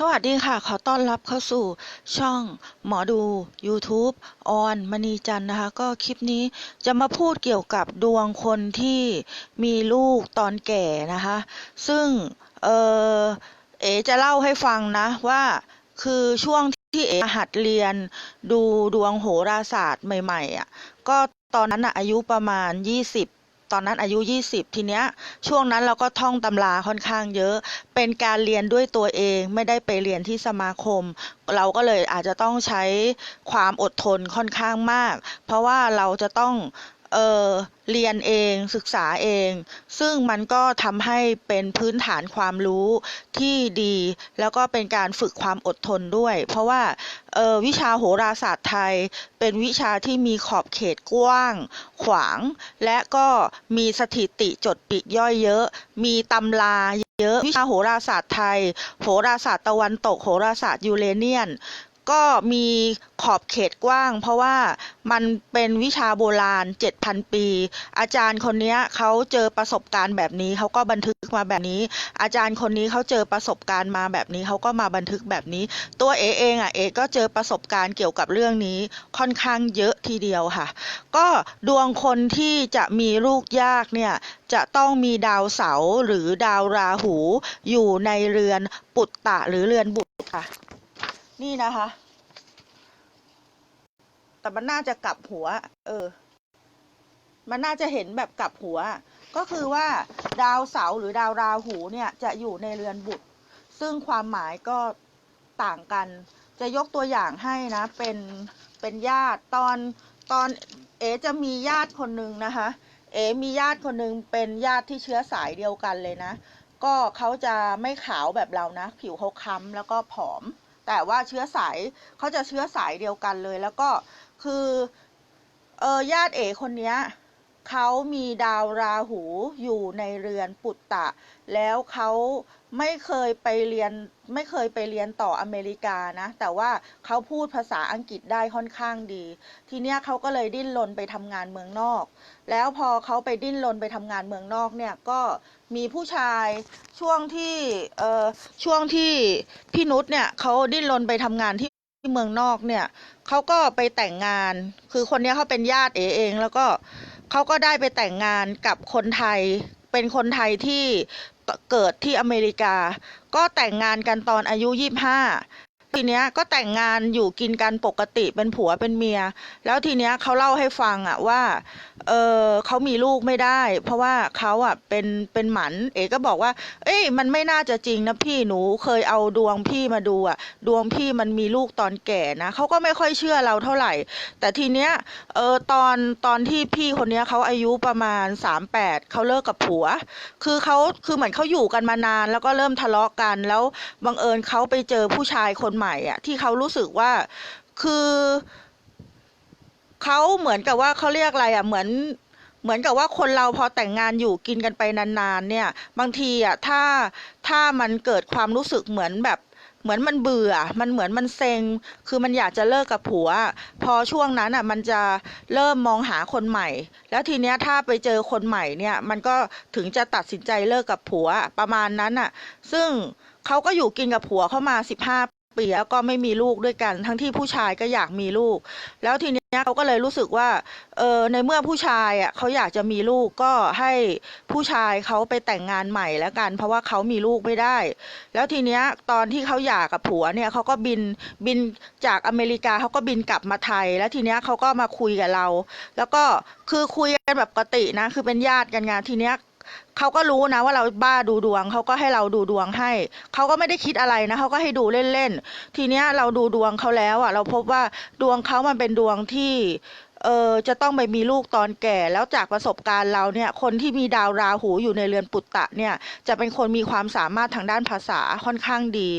สวัสดีค่ะ ขอต้อนรับเข้าสู่ช่องหมอดู YouTube ออนมณีจันนะคะ ก็คลิปนี้จะมาพูดเกี่ยวกับดวงคนที่มีลูกตอนแก่นะคะ ซึ่งเออเอจะเล่าให้ฟังนะว่าคือช่วงที่เอหัดเรียนดูดวงโหราศาสตร์ใหม่ๆอะก็ตอนนั้นอะอายุประมาณ 20 ตอนนั้นอายุ 20 ทีเนี้ยช่วงนั้นเราก็ท่องตำราค่อนข้างเยอะ เป็นการเรียนด้วยตัวเองไม่ได้ไปเรียนที่สมาคม เราก็เลยอาจจะต้องใช้ความอดทนค่อนข้างมาก เพราะว่าเราจะต้อง เออเรียนเองศึกษาเอง ซึ่งมันก็ทำให้เป็นพื้นฐานความรู้ที่ดี แล้วก็เป็นการฝึกความอดทนด้วย เพราะว่าเออวิชาโหราศาสตร์ไทย เป็นวิชาที่มีขอบเขตกว้าง ขวาง และก็มีสถิติจดปลีกย่อยเยอะ มีตำราเยอะวิชาโหราศาสตร์ไทย โหราศาสตร์ตะวันตก โหราศาสตร์ยูเรเนียน ก็มีขอบเขตกว้าง เพราะว่ามันเป็นวิชาโบราณ 7,000 ปี อาจารย์คนนี้เขาเจอประสบการณ์แบบนี้เขาก็บันทึกมาแบบนี้ อาจารย์คนนี้เขาเจอประสบการณ์มาแบบนี้เขาก็มาบันทึกแบบนี้ ตัวเอเองอะเอก็เจอประสบการณ์เกี่ยวกับเรื่องนี้ค่อนข้างเยอะทีเดียวค่ะ ก็ดวงคนที่จะมีลูกยากเนี่ยจะต้องมีดาวเสาหรือดาวราหูอยู่ในเรือนปุตตะหรือเรือนบุตรค่ะ นี่นะคะ แต่มันน่าจะกลับหัว เออ มันน่าจะเห็นแบบกลับหัว ก็คือว่าดาวเสาหรือดาวราหูเนี่ยจะอยู่ในเรือนบุตร ซึ่งความหมายก็ต่างกัน จะยกตัวอย่างให้นะ เป็น เป็นญาติตอน ตอนเอจะมีญาติคนหนึ่งนะคะ เอมีญาติคนหนึ่งเป็นญาติที่เชื้อสายเดียวกันเลยนะ ก็เขาจะไม่ขาวแบบเรานะ ผิวเขาค้ำแล้วก็ผอม แต่ว่าเชื้อสายเขาจะเชื้อสายเดียวกันเลย แล้วก็คือเออญาติเอคนเนี้ยเขามีดาวราหูอยู่ในเรือนปุตตะ แล้วเขา ไม่เคยไปเรียนไม่เคยไปเรียนต่ออเมริกานะ แต่ว่าเขาพูดภาษาอังกฤษได้ค่อนข้างดี ทีเนี้ยเขาก็เลยดิ้นรนไปทำงานเมืองนอก แล้วพอเขาไปดิ้นรนไปทำงานเมืองนอกเนี่ยก็มีผู้ชายช่วงที่เอ่อช่วงที่พี่นุชเนี่ยเขาดิ้นรนไปทำงานที่ที่เมืองนอกเนี่ยเขาก็ไปแต่งงาน คือคนนี้เขาเป็นญาติเอเอง แล้วก็เขาก็ได้ไปแต่งงานกับคนไทย เป็นคนไทยที่ เกิดที่อเมริกา ก็แต่งงานกันตอนอายุยี่ห้า ทีเนี้ยก็แต่งงานอยู่กินกันปกติเป็นผัวเป็นเมีย แล้วทีเนี้ยเขาเล่าให้ฟังอะว่าเออเขามีลูกไม่ได้ เพราะว่าเขาอะเป็นเป็นหมันเอ๋ก็บอกว่า เอ้ยมันไม่น่าจะจริงนะพี่หนูเคยเอาดวงพี่มาดูอะดวงพี่มันมีลูกตอนแก่นะเขาก็ไม่ค่อยเชื่อเราเท่าไหร่ แต่ทีเนี้ยเออตอนตอนที่พี่คนเนี้ยเขาอายุประมาณสามแปดเขาเลิกกับผัว คือเขาคือเหมือนเขาอยู่กันมานาน แล้วก็เริ่มทะเลาะกันแล้วบังเอิญเขาไปเจอผู้ชายคนใหม่อะที่เขารู้สึกว่าคือเขาเหมือนกับว่าเขาเรียกอะไรอะเหมือนเหมือนกับว่าคนเราพอแต่งงานอยู่กินกันไปนานๆ เนี่ย บางทีอะถ้าถ้ามันเกิดความรู้สึกเหมือนแบบเหมือนมันเบื่อ มันเหมือนมันเซ็ง คือมันอยากจะเลิกกับผัว พอช่วงนั้นอะ มันจะเริ่มมองหาคนใหม่ แล้วทีเนี้ยถ้าไปเจอคนใหม่เนี่ย มันก็ถึงจะตัดสินใจเลิกกับผัวประมาณนั้นอะ ซึ่งเขาก็อยู่กินกับผัวเข้ามาสิบห้า ปีแล้วก็ไม่มีลูกด้วยกัน ทั้งที่ผู้ชายก็อยากมีลูก แล้วทีเนี้ยเขาก็เลยรู้สึกว่าเออในเมื่อผู้ชายอะเขาอยากจะมีลูกก็ให้ผู้ชายเขาไปแต่งงานใหม่แล้วกัน เพราะว่าเขามีลูกไม่ได้ แล้วทีเนี้ยตอนที่เขาหย่ากับผัวเนี่ยเขาก็บินบินจากอเมริกาเขาก็บินกลับมาไทย แล้วทีเนี้ยเขาก็มาคุยกับเรา แล้วก็คือคุยกันแบบปกตินะคือเป็นญาติกันไงทีเนี้ย เขาก็รู้นะว่าเราบ้าดูดวงเขาก็ให้เราดูดวงให้ เขาก็ไม่ได้คิดอะไรนะเขาก็ให้ดูเล่นๆ ทีเนี้ยเราดูดวงเขาแล้วอะ เราพบว่าดวงเขามันเป็นดวงที่เออจะต้องไปมีลูกตอนแก่แล้วจากประสบการณ์เราเนี่ยคนที่มีดาวราหูอยู่ในเรือนปุตตะเนี่ยจะเป็นคนมีความสามารถทางด้านภาษาค่อนข้างดี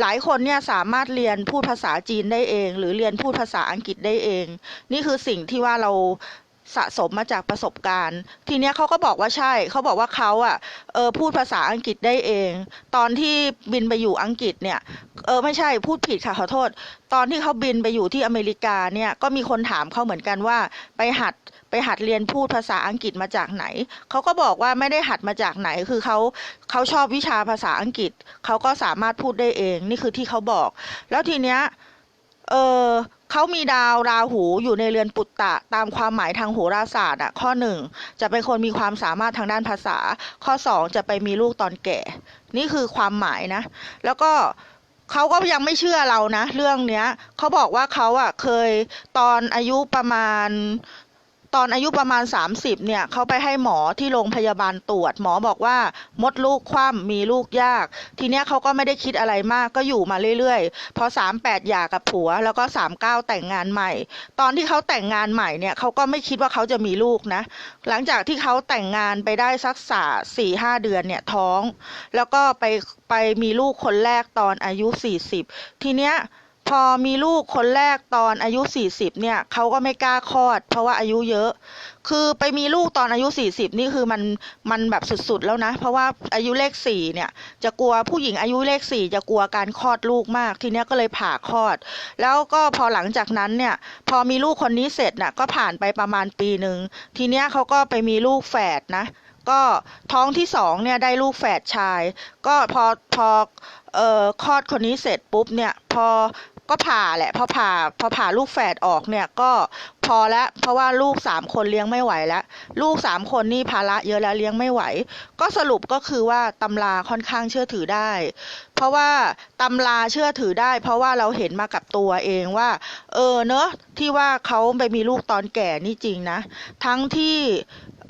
หลายคนเนี่ยสามารถเรียนพูดภาษาจีนได้เอง หรือเรียนพูดภาษาอังกฤษได้เอง นี่คือสิ่งที่ว่าเรา สะสมมาจากประสบการณ์ ทีเนี้ยเขาก็บอกว่าใช่ เขาบอกว่าเขาอะเออพูดภาษาอังกฤษได้เอง ตอนที่บินไปอยู่อังกฤษเนี่ย เออไม่ใช่พูดผิดค่ะขอโทษ ตอนที่เขาบินไปอยู่ที่อเมริกาเนี่ยก็มีคนถามเขาเหมือนกันว่าไปหัดไปหัดเรียนพูดภาษาอังกฤษมาจากไหน เขาก็บอกว่าไม่ได้หัดมาจากไหน คือเขาเขาชอบวิชาภาษาอังกฤษ เขาก็สามารถพูดได้เอง นี่คือที่เขาบอก แล้วทีเนี้ย เออเขามีดาวราหูอยู่ในเรือนปุตตะ ตามความหมายทางโหราศาสตร์อะข้อหนึ่งจะเป็นคนมีความสามารถทางด้านภาษา ข้อสองจะไปมีลูกตอนแก่ นี่คือความหมายนะ แล้วก็เขาก็ยังไม่เชื่อเรานะ เรื่องเนี้ยเขาบอกว่าเขาอะเคยตอนอายุประมาณ ตอนอายุประมาณ 30 เนี่ยเขาไปให้หมอที่โรงพยาบาลตรวจ หมอบอกว่ามดลูกคว่ำมีลูกยาก ทีเนี้ยเขาก็ไม่ได้คิดอะไรมากก็อยู่มาเรื่อยๆ พอ 38 หย่ากับผัว แล้วก็ 39 แต่งงานใหม่ ตอนที่เขาแต่งงานใหม่เนี่ยเขาก็ไม่คิดว่าเขาจะมีลูกนะ หลังจากที่เขาแต่งงานไปได้สักสาสี่ห้าเดือนเนี่ยท้อง แล้วก็ไปไปมีลูกคนแรกตอนอายุ 40 ทีเนี้ย พอมีลูกคนแรกตอนอายุ40เนี่ยเขาก็ไม่กล้าคลอด เพราะว่าอายุเยอะ คือไปมีลูกตอนอายุ40นี่คือมันมันแบบสุดๆแล้วนะ เพราะว่าอายุเลข4เนี่ย จะกลัวผู้หญิงอายุเลข4จะกลัวการคลอดลูกมาก ทีเนี้ยก็เลยผ่าคลอด แล้วก็พอหลังจากนั้นเนี่ย พอมีลูกคนนี้เสร็จน่ะก็ผ่านไปประมาณปีหนึ่งทีเนี้ยเขาก็ไปมีลูกแฝดนะ ก็ท้องที่สองเนี่ยได้ลูกแฝดชาย ก็พอพอเอ่อคลอดคนนี้เสร็จปุ๊บเนี่ยพอ ก็ผ่าแหละพอผ่าพอผ่าลูกแฝดออกเนี่ยก็พอแล้วเพราะว่าลูกสามคนเลี้ยงไม่ไหวแล้ว ลูกสามคนนี่ภาระเยอะแล้วเลี้ยงไม่ไหว ก็สรุปก็คือว่าตำราค่อนข้างเชื่อถือได้ เพราะว่าตำราเชื่อถือได้ เพราะว่าเราเห็นมากับตัวเองว่า เออเนอะที่ว่าเขาไปมีลูกตอนแก่นี่จริงนะ ทั้งที่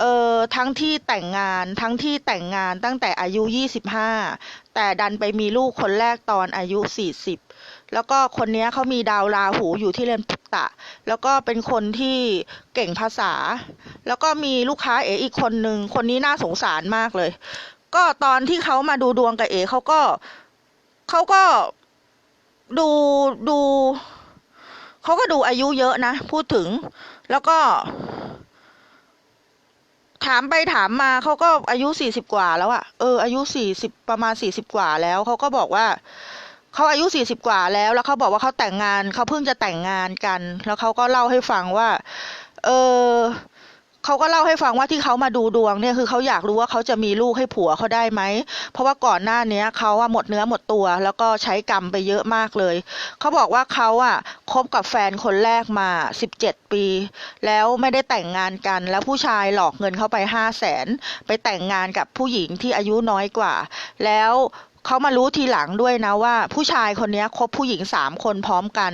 เออทั้งที่แต่งงานทั้งที่แต่งงานตั้งแต่อายุ 25 แต่ดันไปมีลูกคนแรกตอนอายุ 40 แล้วก็คนนี้เขามีดาวราหูอยู่ที่เรือนปุตตะ แล้วก็เป็นคนที่เก่งภาษา แล้วก็มีลูกค้าเออีกคนนึง คนนี้น่าสงสารมากเลย ก็ตอนที่เขามาดูดวงกับเอเขาก็เขาก็ดูดูเขาก็ดูอายุเยอะนะ พูดถึง แล้วก็ถามไปถามมาเขาก็อายุสี่สิบกว่าแล้วอะเอออายุสี่สิบประมาณสี่สิบกว่าแล้วเขาก็บอกว่า เขาอายุสี่สิบกว่าแล้ว แล้วเขาบอกว่าเขาแต่งงานเขาเพิ่งจะแต่งงานกัน แล้วเขาก็เล่าให้ฟังว่า เออเขาก็เล่าให้ฟังว่าที่เขามาดูดวงเนี่ยคือเขาอยากรู้ว่าเขาจะมีลูกให้ผัวเขาได้ไหม เพราะว่าก่อนหน้าเนี้ยเขาอะหมดเนื้อหมดตัว แล้วก็ใช้กรรมไปเยอะมากเลย เขาบอกว่าเขาอะคบกับแฟนคนแรกมาสิบเจ็ดปี แล้วไม่ได้แต่งงานกัน แล้วผู้ชายหลอกเงินเขาไปห้าแสนไปแต่งงานกับผู้หญิงที่อายุน้อยกว่า แล้ว เขามารู้ทีหลังด้วยนะว่า ผู้ชายคนนี้คบผู้หญิงสามคนพร้อมกัน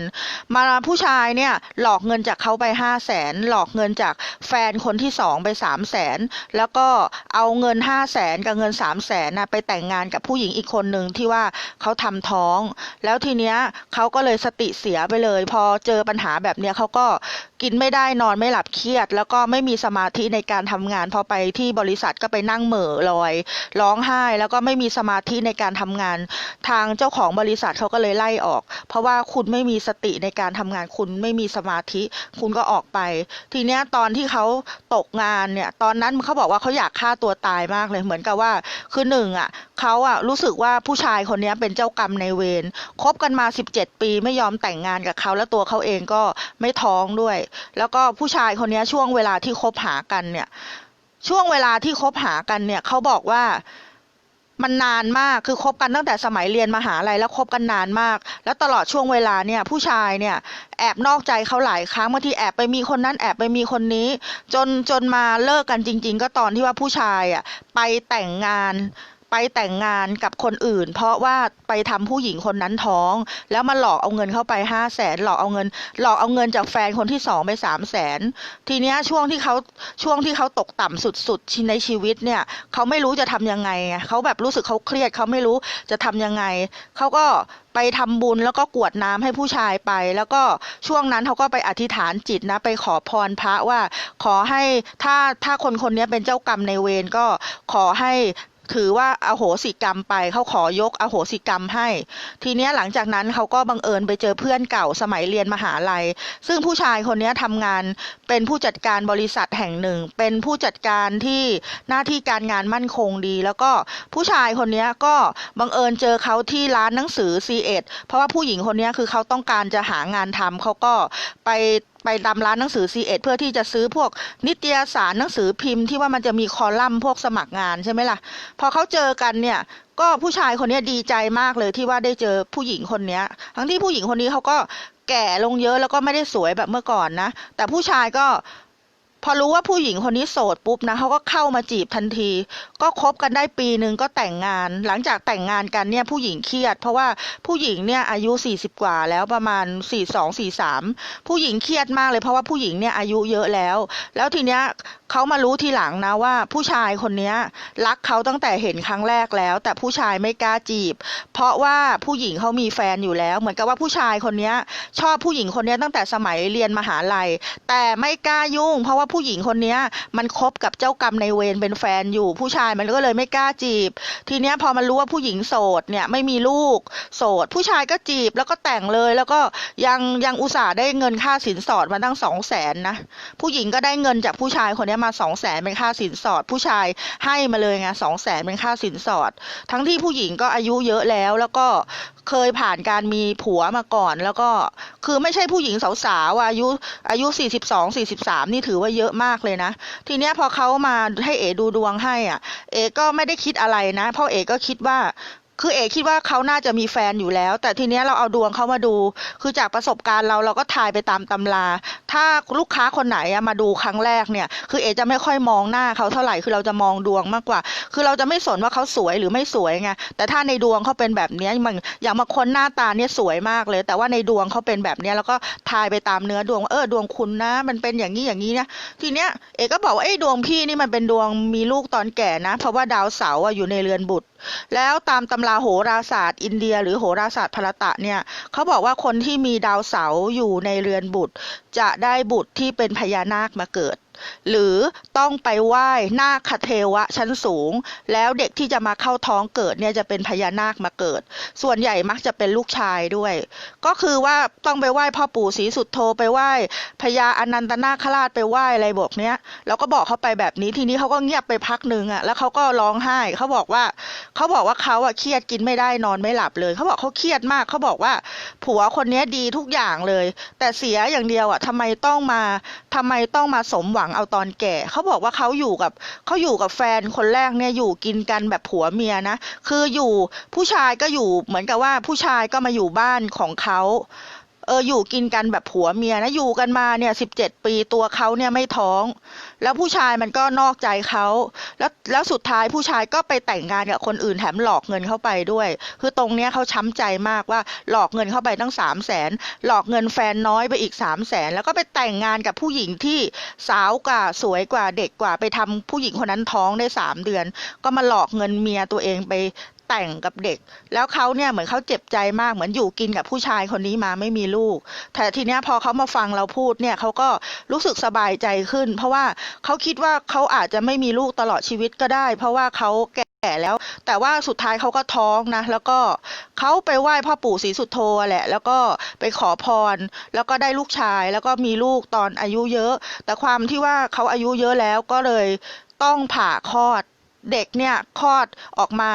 มาผู้ชายเนี่ยหลอกเงินจากเขาไปห้าแสนหลอกเงินจากแฟนคนที่สองไปสามแสนแล้วก็เอาเงินห้าแสนกับเงินสามแสนนะไปแต่งงานกับผู้หญิงอีกคนหนึ่งที่ว่าเขาทำท้อง แล้วทีเนี้ยเขาก็เลยสติเสียไปเลย พอเจอปัญหาแบบเนี้ยเขาก็ กินไม่ได้นอนไม่หลับเครียด แล้วก็ไม่มีสมาธิในการทำงานพอไปที่บริษัทก็ไปนั่งเหม่อลอย ร้องไห้ แล้วก็ไม่มีสมาธิในการทำงาน ทางเจ้าของบริษัทเขาก็เลยไล่ออก เพราะว่าคุณไม่มีสติในการทำงาน คุณไม่มีสมาธิ คุณก็ออกไป ทีเนี้ยตอนที่เขาตกงานเนี่ย ตอนนั้นเขาบอกว่าเขาอยากฆ่าตัวตายมากเลยเหมือนกับว่า คือหนึ่งอะเขาอะรู้สึกว่าผู้ชายคนนี้เป็นเจ้ากรรมในเวรคบกันมา 17 ปีไม่ยอมแต่งงานกับเขาแล้วตัวเขาเองก็ไม่ท้องด้วยแล้วก็ผู้ชายคนนี้ช่วงเวลาที่คบหากันเนี่ย ช่วงเวลาที่คบหากันเนี่ยเขาบอกว่ามันนานมากคือคบกันตั้งแต่สมัยเรียนมหาลัยแล้วคบกันนานมาก แล้วตลอดช่วงเวลาเนี่ยผู้ชายเนี่ยแอบนอกใจเขาหลายครั้งบางทีแอบไปมีคนนั้นแอบไปมีคนนี้ จนจนมาเลิกกันจริง ๆ ก็ตอนที่ว่าผู้ชายอะไปแต่งงาน ไปแต่งงานกับคนอื่น เพราะว่าไปทำผู้หญิงคนนั้นท้อง แล้วมาหลอกเอาเงินเข้าไปห้าแสนหลอกเอาเงิน หลอกเอาเงินจากแฟนคนที่สองไปสามแสนทีเนี้ยช่วงที่เขาช่วงที่เขาตกต่ำสุดๆในชีวิตเนี่ยเขาไม่รู้จะทำยังไงเขาแบบรู้สึกเขาเครียดเขาไม่รู้จะทำยังไงเขาก็ไปทำบุญแล้วก็กวดน้ำให้ผู้ชายไป แล้วก็ช่วงนั้นเขาก็ไปอธิษฐานจิตนะไปขอพรพระว่า ขอให้ถ้าถ้าคนคนนี้เป็นเจ้ากรรมในเวรก็ขอให้ ถือว่าอาโหสิกรรมไปเขาขอยกอโหสิกรรมให้ ทีเนี้ยหลังจากนั้นเขาก็บังเอิญไปเจอเพื่อนเก่าสมัยเรียนมหาลัย ซึ่งผู้ชายคนนี้ทำงานเป็นผู้จัดการบริษัทแห่งหนึ่ง เป็นผู้จัดการที่หน้าที่การงานมั่นคงดี แล้วก็ผู้ชายคนนี้ก็บังเอิญเจอเขาที่ร้านหนังสือ C1 เพราะว่าผู้หญิงคนนี้คือเขาต้องการจะหางานทำเขาก็ไปไปตามร้านหนังสือ C ีเพื่อที่จะซื้อพวกนิตยสารหนังสือพิมพ์ที่ว่ามันจะมีคอลัมน์พวกสมัครงานใช่ไหมล่ะ พอเขาเจอกันเนี่ย ก็ผู้ชายคนนี้ดีใจมากเลยที่ว่าได้เจอผู้หญิงคนนี้ทั้งที่ผู้หญิงคนนี้เขาก็แก่ลงเยอะแล้วก็ไม่ได้สวยแบบเมื่อก่อนนะ แต่ผู้ชายก็ พอรู้ว่าผู้หญิงคนนี้โสดปุ๊บนะเขาก็เข้ามาจีบทันที ก็คบกันได้ปีหนึ่งก็แต่งงาน หลังจากแต่งงานกันเนี่ยผู้หญิงเครียด เพราะว่าผู้หญิงเนี่ยอายุ 40 กว่าแล้วประมาณ 42 43 ผู้หญิงเครียดมากเลยเพราะว่าผู้หญิงเนี่ยอายุเยอะแล้ว แล้วทีเนี้ย เขามารู้ทีหลังนะว่าผู้ชายคนเนี้ยรักเขาตั้งแต่เห็นครั้งแรกแล้ว แต่ผู้ชายไม่กล้าจีบ เพราะว่าผู้หญิงเขามีแฟนอยู่แล้ว เหมือนกับว่าผู้ชายคนเนี้ยชอบผู้หญิงคนนี้ตั้งแต่สมัยเรียนมหาลัย แต่ไม่กล้ายุ่ง เพราะว่าผู้หญิงคนเนี้ยมันคบกับเจ้ากรรมในเวรเป็นแฟนอยู่ผู้ชายมันก็เลยไม่กล้าจีบ ทีเนี้ยพอมันรู้ว่าผู้หญิงโสดเนี่ยไม่มีลูกโสด ผู้ชายก็จีบแล้วก็แต่งเลยแล้วก็ยังยังอุตส่าห์ได้เงินค่าสินสอดมาตั้งสองแสนนะผู้หญิงก็ได้เงินจากผู้ชายคนนี้มาสองแสนเป็นค่าสินสอด ผู้ชายให้มาเลยไงสองแสนเป็นค่าสินสอด ทั้งที่ผู้หญิงก็อายุเยอะแล้วแล้วก็เคยผ่านการมีผัวมาก่อน แล้วก็คือไม่ใช่ผู้หญิงสาวๆอะอายุอายุ42 43นี่ถือว่าเยอะมากเลยนะ ทีเนี้ยพอเขามาให้เอดูดวงให้อะ เอก็ไม่ได้คิดอะไรนะ เพราะเอก็คิดว่า คือเอคิดว่าเขาน่าจะมีแฟนอยู่แล้ว แต่ทีเนี้ยเราเอาดวงเขามาดู คือจากประสบการณ์เราเราก็ทายไปตามตำรา ถ้าลูกค้าคนไหนอะมาดูครั้งแรกเนี่ย คือเอจะไม่ค่อยมองหน้าเขาเท่าไหร่คือเราจะมองดวงมากกว่า คือเราจะไม่สนว่าเขาสวยหรือไม่สวยไงแต่ถ้าในดวงเขาเป็นแบบเนี้ยมันอย่างบางคนหน้าตาเนี่ยสวยมากเลย แต่ว่าในดวงเขาเป็นแบบเนี้ยแล้วก็ทายไปตามเนื้อดวงเออดวงคุณนะ มันเป็นอย่างนี้อย่างนี้นะทีเนี้ยเอกก็บอกว่าไอ้ดวงพี่นี่มันเป็นดวงมีลูกตอนแก่นะ เพราะว่าดาวเสาร์อยู่ในเรือนบุตรแล้วตามตำราโหราศาสตร์ อินเดีย หรือโหราศาสตร์พลตะเนี่ยเขาบอกว่าคนที่มีดาวเสาร์อยู่ในเรือนบุตร จะได้บุตรที่เป็นพญานาคมาเกิด หรือต้องไปไหว้นาคเทวะชั้นสูง แล้วเด็กที่จะมาเข้าท้องเกิดเนี่ยจะเป็นพญานาคมาเกิด ส่วนใหญ่มักจะเป็นลูกชายด้วย ก็คือว่าต้องไปไหว้พ่อปู่ศรีสุดโทไปไหว้พญาอนันตนาคราชไปไหว้อะไรบอกเนี้ยเราก็บอกเขาไปแบบนี้ทีนี้เขาก็เงียบไปพักหนึ่งอะแล้วเขาก็ร้องไห้เขาบอกว่าเขาบอกว่าเขาอะเครียดกินไม่ได้นอนไม่หลับเลยเขาบอกเขาเครียดมากเขาบอกว่า ผัวคนนี้ดีทุกอย่างเลย แต่เสียอย่างเดียวอะทำไมต้องมาทำไมต้องมาสมหวังเอาตอนแก่ เขาบอกว่าเขาอยู่กับเขาอยู่กับแฟนคนแรกเนี่ยอยู่กินกันแบบผัวเมียนะ คืออยู่ผู้ชายก็อยู่เหมือนกับว่าผู้ชายก็มาอยู่บ้านของเขาเอออยู่กินกันแบบผัวเมียนะอยู่กันมาเนี่ยสิบเจ็ดปีตัวเขาเนี่ยไม่ท้อง แล้วผู้ชายมันก็นอกใจเขาแล้วแล้วสุดท้ายผู้ชายก็ไปแต่งงานกับคนอื่นแถมหลอกเงินเข้าไปด้วย คือตรงเนี้ยเขาช้ำใจมากว่าหลอกเงินเข้าไปตั้งสามแสนหลอกเงินแฟนน้อยไปอีกสามแสนแล้วก็ไปแต่งงานกับผู้หญิงที่สาวกว่าสวยกว่าเด็กกว่าไปทำผู้หญิงคนนั้นท้องได้สามเดือน ก็มาหลอกเงินเมียตัวเองไป แต่งกับเด็ก แล้วเขาเนี่ยเหมือนเขาเจ็บใจมากเหมือนอยู่กินกับผู้ชายคนนี้มาไม่มีลูก แต่ทีเนี้ยพอเขามาฟังเราพูดเนี่ยเขาก็รู้สึกสบายใจขึ้น เพราะว่าเขาคิดว่าเขาอาจจะไม่มีลูกตลอดชีวิตก็ได้ เพราะว่าเขาแก่แล้ว แต่ว่าสุดท้ายเขาก็ท้องนะ แล้วก็เขาไปไหว้พ่อปู่ศรีสุโธแหละ แล้วก็ไปขอพร แล้วก็ได้ลูกชาย แล้วก็มีลูกตอนอายุเยอะ แต่ความที่ว่าเขาอายุเยอะแล้วก็เลยต้องผ่าคลอดเด็กเนี่ยคลอดออกมา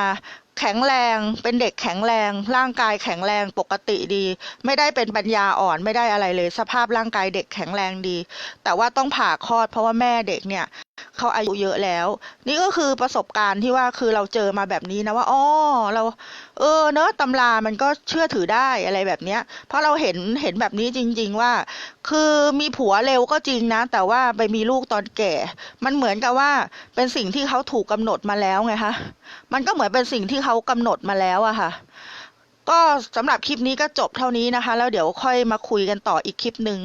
แข็งแรง เป็นเด็กแข็งแรง ร่างกายแข็งแรงปกติดี ไม่ได้เป็นปัญญาอ่อนไม่ได้อะไรเลย สภาพร่างกายเด็กแข็งแรงดี แต่ว่าต้องผ่าคลอดเพราะว่าแม่เด็กเนี่ย เขาอายุเยอะแล้ว นี่ก็คือประสบการณ์ที่ว่าคือเราเจอมาแบบนี้นะว่าอ๋อเรา เออเนอะตำรามันก็เชื่อถือได้อะไรแบบเนี้ย เพราะเราเห็นเห็นแบบนี้จริง ๆ ว่า คือมีผัวเร็วก็จริงนะ แต่ว่าไปมีลูกตอนแก่ มันเหมือนกับว่าเป็นสิ่งที่เขาถูกกำหนดมาแล้วไงคะมันก็เหมือนเป็นสิ่งที่เขากำหนดมาแล้วอะค่ะก็สำหรับคลิปนี้ก็จบเท่านี้นะคะ แล้วเดี๋ยวค่อยมาคุยกันต่ออีกคลิปหนึ่ง